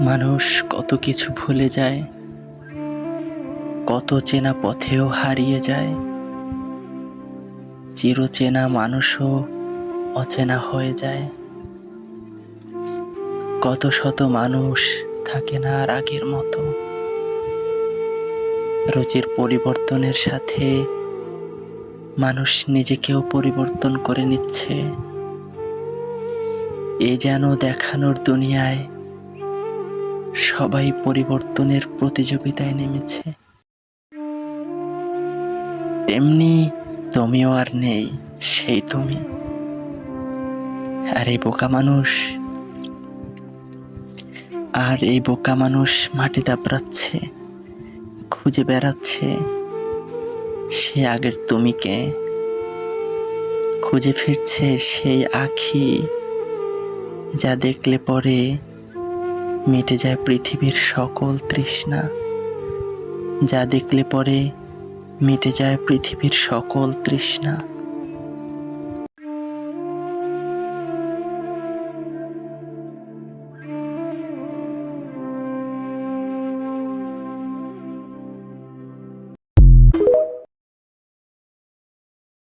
মানুষ কত কিছু ভুলে যায়, কত চেনা পথেও হারিয়ে যায়। চিরচেনা মানুষও অচেনা হয়ে যায়। কত শত মানুষ থাকে না আর আগের মতো। রুচির পরিবর্তনের সাথে মানুষ নিজেকেও পরিবর্তন করে নিচ্ছে। এ যেন দেখানোর দুনিয়ায় সবাই পরিবর্তনের প্রতিযোগিতায় নেমেছে। তেমনি তুমিও আর নেই, সেই তুমি। আর এই বোকা মানুষ, আর এই বোকা মানুষ মাটি দাবড়াচ্ছে খুঁজে বেড়াচ্ছে। সে আগের তুমিকে, খুঁজে ফিরছে সেই আখি, যা দেখলে পরে মিটে যায় পৃথিবীর সকল তৃষ্ণা। যা দেখলে পরে মিটে যায় পৃথিবীর সকল তৃষ্ণা।